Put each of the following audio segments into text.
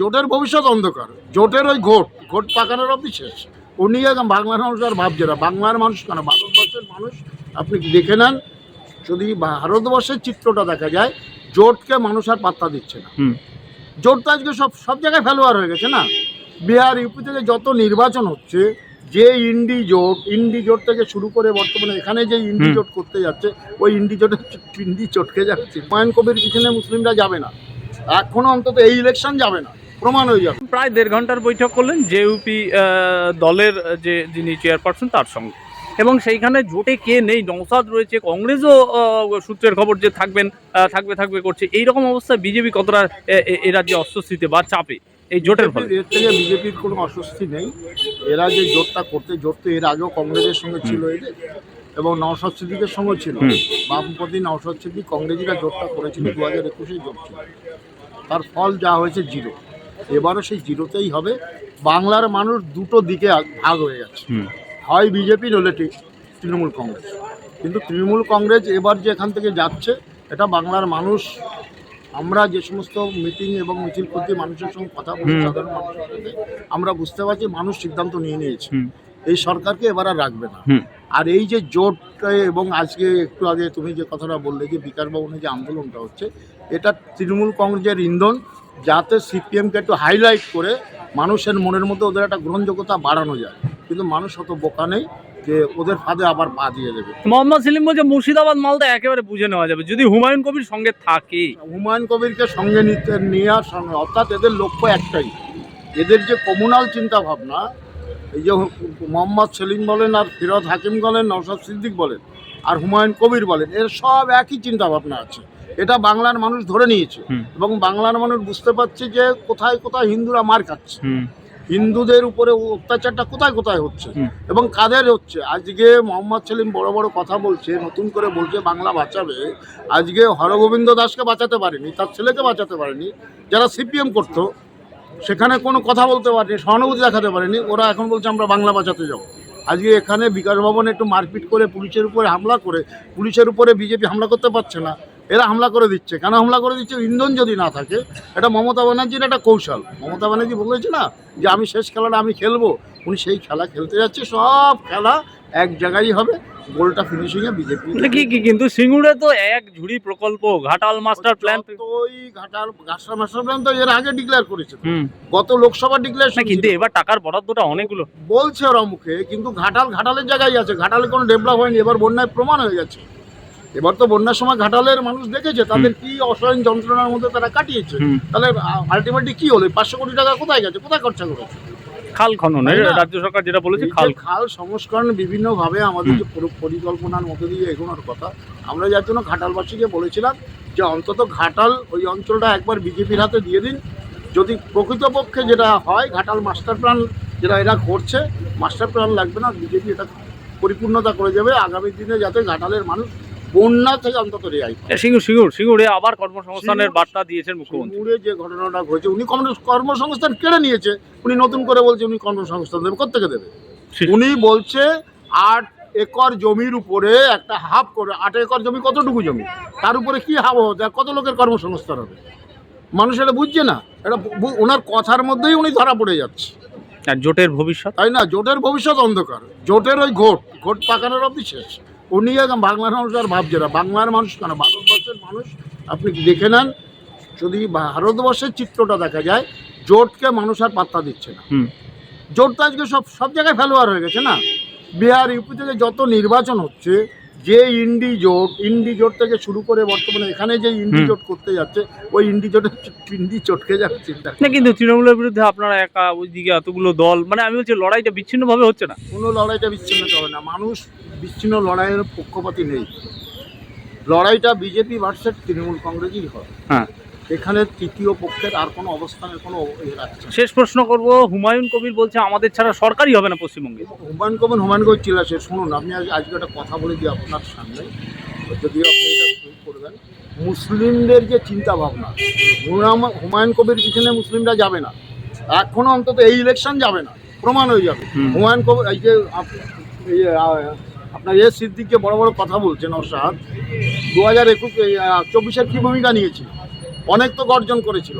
জোটের ভবিষ্যৎ অন্ধকার। জোটের ওই ঘোট ঘোট পাকানোর অবধি শেষ। উনি এখন বাংলার মানুষ আর ভাবছে না। বাংলার মানুষ কেন? ভারতবর্ষের মানুষ আপনি দেখে নেন যদি ভারতবর্ষের চিত্রটা দেখা যায় জোটকে মানুষ আর পাত্তা দিচ্ছে না। জোট তো আজকে সব সব জায়গায় ফেলোয়ার হয়ে গেছে না? বিহার ইউপি থেকে যত নির্বাচন হচ্ছে যে ইন্ডি জোট ইন্ডি জোট থেকে শুরু করে বর্তমানে এখানে যে ইন্ডি জোট করতে যাচ্ছে ওই ইন্ডি জোটের ইন্ডি চটকে যাচ্ছে। হুমায়ুন কবির পিছনে মুসলিমরা যাবে না। এখনও অন্তত এই ইলেকশন যাবে না। প্রমাণ হয়ে যাবে। প্রায় দেড় ঘণ্টার বৈঠক করলেন জেইউপি দলের যে যিনি চেয়ারপারসন তার সঙ্গে। এবং সেইখানে জোটে কে নেই নৌসাদ রয়েছে কংগ্রেসও সূত্রের খবর যে থাকবেন থাকবে থাকবে করছে। এই রকম অবস্থায় বিজেপি কতটা এ- রাজ্যে অস্বস্তিতে বা চাপে? এই জোটের ফলে। এর থেকে বিজেপির কোনো অস্বস্তি নেই। এরা যে জোটটা করতে জোট তো এর আগেও কংগ্রেসের সঙ্গে ছিল এদের এবং নওশাদ সিদ্দিকের সঙ্গে ছিল। বামপন্থী নওশাদ সিদ্দিক কংগ্রেসিরা জোটটা করেছিল দু হাজার একুশে জোট ছিল। তার ফল যা হয়েছে জিরো। এবারও সেই জিরোতেই হবে। বাংলার মানুষ দুটো দিকে আগ- ভাগ হয়ে গেছে হয় বিজেপি নলে তৃণমূল কংগ্রেস। কিন্তু তৃণমূল কংগ্রেস এবার যে এখান থেকে যাচ্ছে এটা বাংলার মানুষ আমরা যে সমস্ত মিটিং এবং মিছিল করতে মানুষের সঙ্গে কথা বলছি সাধারণ মানুষের সাথে আমরা বুঝতে পারছি মানুষ সিদ্ধান্ত নিয়ে নিয়েছে। এই সরকারকে এবার আর রাখবে না। আর এই যে জোট এবং আজকে একটু আগে তুমি যে কথাটা বললে যে বিকাশ ভবনে যে আন্দোলনটা হচ্ছে এটা তৃণমূল কংগ্রেসের ইন্ধন যাতে সিপিএমকে একটু হাইলাইট করে মানুষের মনের মধ্যে ওদের একটা গ্রহণযোগ্যতা বাড়ানো যায়। কিন্তু মানুষ অত বোকা নেই যে ওদের ফাঁদে আবার পা দিয়ে দেবে। মোহাম্মদ সেলিম বলছে মুর্শিদাবাদ মালদা একেবারে বুঝে নেওয়া যাবে। যদি হুমায়ুন কবির সঙ্গে থাকে। হুমায়ুন কবিরকে সঙ্গে নিতে নেওয়ার সঙ্গে অর্থাৎ এদের লক্ষ্য একটাই। এদের যে কমুনাল চিন্তা ভাবনা এই যে মোহাম্মদ সেলিম বলেন আর ফিরোজ হাকিম বলেন নওশাদ সিদ্দিক বলেন আর হুমায়ুন কবির বলেন এর সব একই চিন্তা ভাবনা আছে। এটা বাংলার মানুষ ধরে নিয়েছে। এবং বাংলার মানুষ বুঝতে পারছে যে কোথায় কোথায় হিন্দুরা মার খাচ্ছে। হিন্দুদের উপরে অত্যাচারটা কোথায় কোথায় হচ্ছে? এবং কাদের হচ্ছে? আজকে মোহাম্মদ সেলিম বড় বড় কথা বলছে নতুন করে বলছে বাংলা বাঁচাবে। আজকে হরগোবিন্দ দাসকে বাঁচাতে পারেনি তার ছেলেকে বাঁচাতে পারেনি যারা সিপিএম করতো সেখানে কোনো কথা বলতে পারেনি সহানুভূতি দেখাতে পারেনি ওরা এখন বলছে আমরা বাংলা বাঁচাতে যাব। আজকে এখানে বিকাশ ভবনে একটু মারপিট করে পুলিশের উপরে হামলা করে পুলিশের উপরে বিজেপি হামলা করতে পারছে না। এরা হামলা করে দিচ্ছে। কেন হামলা করে দিচ্ছে? ইন্ধন যদি না থাকে এটা মমতা ব্যানার্জির একটা কৌশল। মমতা ব্যানার্জি বলেছে না যে আমি শেষ খেলাটা আমি খেলব। উনি সেই খেলা খেলতে যাচ্ছে সব খেলা এক জায়গায় হবে। গোলটা ফিনিশিংয়ে বিজেপি কি কি কিন্তু সিঙ্গুরে তো এক ঝুড়ি প্রকল্প ঘাটাল মাস্টার প্ল্যান। ওই ঘাটার ঘাসরা মাস্টার প্ল্যান তো এর আগে ডিক্লেয়ার করেছে গত লোকসভা ডিক্লেয়ার না কিন্তু এবার টাকার বরাদ্দটা অনেকগুলো। বলছে ওরা মুখে কিন্তু ঘাটাল ঘাটালের জায়গায় আছে। ঘাটালে কোনো ডেভেলপ হয়নি এবার বন্যায় প্রমাণ হয়ে গেছে। এবার তো বন্যার সময় ঘাটালের মানুষ দেখেছে তাদের কি অসহায় যন্ত্রণার মধ্যে তারা কাটিয়েছে? তাহলে আলটিমেটলি কি হলো? পাঁচশো কোটি টাকা কোথায় গেছে? কোথায় খরচা করেছে? খাল খনন রাজ্য সরকার যেটা বলেছে খাল খাল সংস্করণ বিভিন্নভাবে আমাদের যে পরিকল্পনার মধ্যে দিয়ে এগোনোর কথা আমরা যার জন্য ঘাটালবাসীকে বলেছিলাম যে অন্তত ঘাটাল ওই অঞ্চলটা একবার বিজেপির হাতে দিয়ে দিন। যদি প্রকৃতপক্ষে যেটা হয় ঘাটাল মাস্টার প্ল্যান যেটা এরা করছে মাস্টার প্ল্যান লাগবে না বিজেপি এটা পরিপূর্ণতা করে যাবে আগামী দিনে যাতে ঘাটালের মানুষ বন্যা থেকে অন্তত রেহাই সিঙ্গুর সিঙ্গুর সিঙ্গুরে আবার কর্মসংস্থানের বার্তা দিয়েছেন মুখ্যমন্ত্রী। সিঙ্গুরে যে ঘটনাটা ঘটেছে উনি কর্ম- কর্মসংস্থান কেড়ে নিয়েছে উনি নতুন করে বলছে উনি কর্মসংস্থান দেবে কোথেকে দেবে? উনি বলছে আট একর জমির উপরে একটা হাফ করে আট একর জমি কতটুকু জমি? তার উপরে কি হাব? আর কত লোকের কর্মসংস্থান হবে? মানুষ এটা বুঝছে না। এটা ওনার কথার মধ্যেই উনি ধরা পড়ে যাচ্ছে। জোটের ভবিষ্যৎ? তাই না? জোটের ভবিষ্যৎ অন্ধকার। জোটের ওই ঘোট ঘোট পাকানোর অবধি শেষ। উনি এখন বাংলার মানুষ আর ভাবছে না। বাংলার মানুষ কেন? ভারতবর্ষের মানুষ আপনি দেখে নেন? যদি ভারতবর্ষের চিত্রটা দেখা যায় জোটকে মানুষ আর পাত্তা দিচ্ছে না। হুম। জোট তো আজকে সব সব জায়গায় ফেলোয়ার হয়ে গেছে না? বিহার ইউপি থেকে যত নির্বাচন হচ্ছে যে ইন্ডি জোট ইন্ডি জোট থেকে শুরু করে বর্তমানে এখানে যে ইন্ডি জোট করতে যাচ্ছে ওই ইন্ডি জোটের ইন্ডি চটকে যাচ্ছে। না কিন্তু তৃণমূলের বিরুদ্ধে আপনারা একা ওইদিকে এতগুলো দল মানে আমি বলছি লড়াইটা বিচ্ছিন্নভাবে হচ্ছে না। কোনো লড়াইটা বিচ্ছিন্ন হবে না। মানুষ বিচ্ছিন্ন লড়াইয়ের পক্ষপাতি নেই। লড়াইটা বিজেপি ভার্সেস তৃণমূল কংগ্রেসই হয়। হ্যাঁ। এখানে তৃতীয় পক্ষের আর কোনো অবস্থানের কোনো ইয়ে। শেষ প্রশ্ন করব হুমায়ুন কবির বলছে আমাদের ছাড়া সরকারই হবে না পশ্চিমবঙ্গে। হুমায়ুন কবির হুমায়ুন কবির চিল আছে শুনুন আমি আজ আজকে একটা কথা বলে দিই আপনার সামনে। যদি আপনি এটা করবেন। মুসলিমদের যে চিন্তা ভাবনা হুমায়ুন- কবির পিছনে মুসলিমরা যাবে না। এখনও অন্তত এই ইলেকশন যাবে না প্রমাণ হয়ে যাবে। হুমায়ুন কবির এই যে আপনার এ সিদ্দিককে বড় বড় কথা বলছেন অর্ষাদ দু হাজার একুশ চব্বিশের কী ভূমিকা নিয়েছিল? অনেক তো গর্জন করেছিল।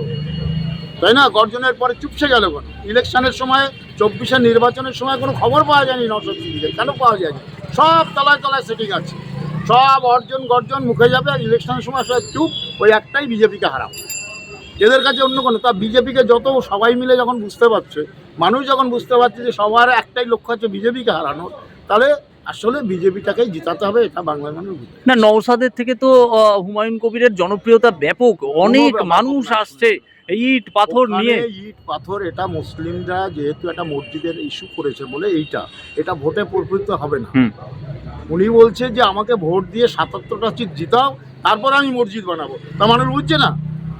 তাই না? গর্জনের পরে চুপসে গেল কেন? ইলেকশনের সময়, চব্বিশের নির্বাচনের সময় কোনো খবর পাওয়া যায়নি নশো কেন পাওয়া যায়নি? সব তলায় তলায় সেটিং আছে। সব অর্জন গর্জন মুখে যাবে আর ইলেকশনের সময় সব চুপ, ওই একটাই বিজেপিকে হারাবো এদের কাছে অন্য কোনো। তা বিজেপিকে যত সবাই মিলে যখন বুঝতে পারছে, মানুষ যখন বুঝতে পারছে যে সবার একটাই লক্ষ্য হচ্ছে বিজেপিকে হারানোর তাহলে আসলে বিজেপিটাকেই জিতাতে হবে এটা মানুষ না নওসাদের থেকে তো হুমায়ুন কবিরের জনপ্রিয়তা ব্যাপক অনেক মানুষ আসছে ইট পাথর নিয়ে। ইট পাথর এটা মুসলিমরা যেহেতু একটা মসজিদের ইস্যু করেছে বলে এইটা এটা ভোটে পরিবর্তিত হবে না। উনি বলছে যে আমাকে ভোট দিয়ে সাতাত্তরটা সিট জিতাও তারপর আমি মসজিদ বানাবো। তা মানুষ বুঝছে না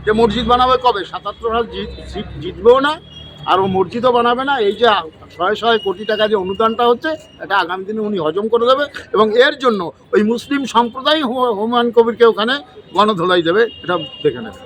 যে মসজিদ বানাবে কবে? সাতাত্তরটা জিত সিট জিতবেও না আর ও মসজিদও বানাবে না, এই যে ছয় ছয় কোটি টাকা যে অনুদানটা হচ্ছে, এটা আগামী দিনে উনি হজম করে দেবে এবং এর জন্য ওই মুসলিম সম্প্রদায় হুমায়ুন কবিরকে ওখানে গণধোলাই দেবে, এটা দেখে নেবে।